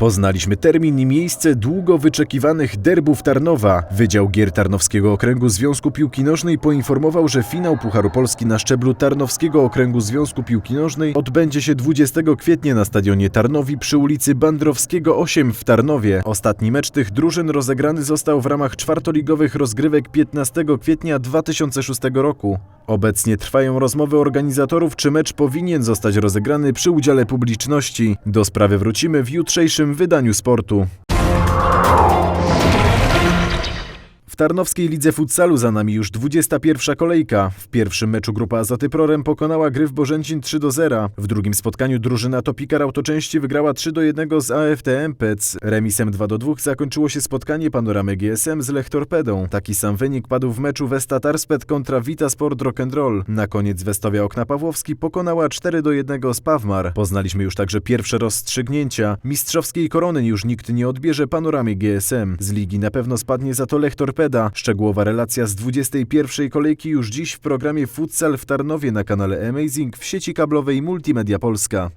Poznaliśmy termin i miejsce długo wyczekiwanych derbów Tarnowa. Wydział Gier Tarnowskiego Okręgu Związku Piłki Nożnej poinformował, że finał Pucharu Polski na szczeblu Tarnowskiego Okręgu Związku Piłki Nożnej odbędzie się 20 kwietnia na stadionie Tarnowi przy ulicy Bandrowskiego 8 w Tarnowie. Ostatni mecz tych drużyn rozegrany został w ramach czwartoligowych rozgrywek 15 kwietnia 2006 roku. Obecnie trwają rozmowy organizatorów, czy mecz powinien zostać rozegrany przy udziale publiczności. Do sprawy wrócimy w jutrzejszym wydaniu sportu. Tarnowskiej Lidze Futsalu za nami już 21 kolejka. W pierwszym meczu grupa Azoty Prorem pokonała Gryf Bożęcin 3 do 0. W drugim spotkaniu drużyna Topikar Autoczęści wygrała 3 do 1 z AFTM Pec. Remisem 2 do 2 zakończyło się spotkanie Panoramy GSM z Lech Torpedą. Taki sam wynik padł w meczu Westa Tarspet kontra Vita Sport Rock'n'Roll. Na koniec Westowia Okna Pawłowski pokonała 4 do 1 z Pawmar. Poznaliśmy już także pierwsze rozstrzygnięcia. Mistrzowskiej korony już nikt nie odbierze Panoramie GSM. Z ligi na pewno spadnie za to Lech Torpeda. Szczegółowa relacja z 21 kolejki już dziś w programie Futsal w Tarnowie na kanale Amazing w sieci kablowej Multimedia Polska.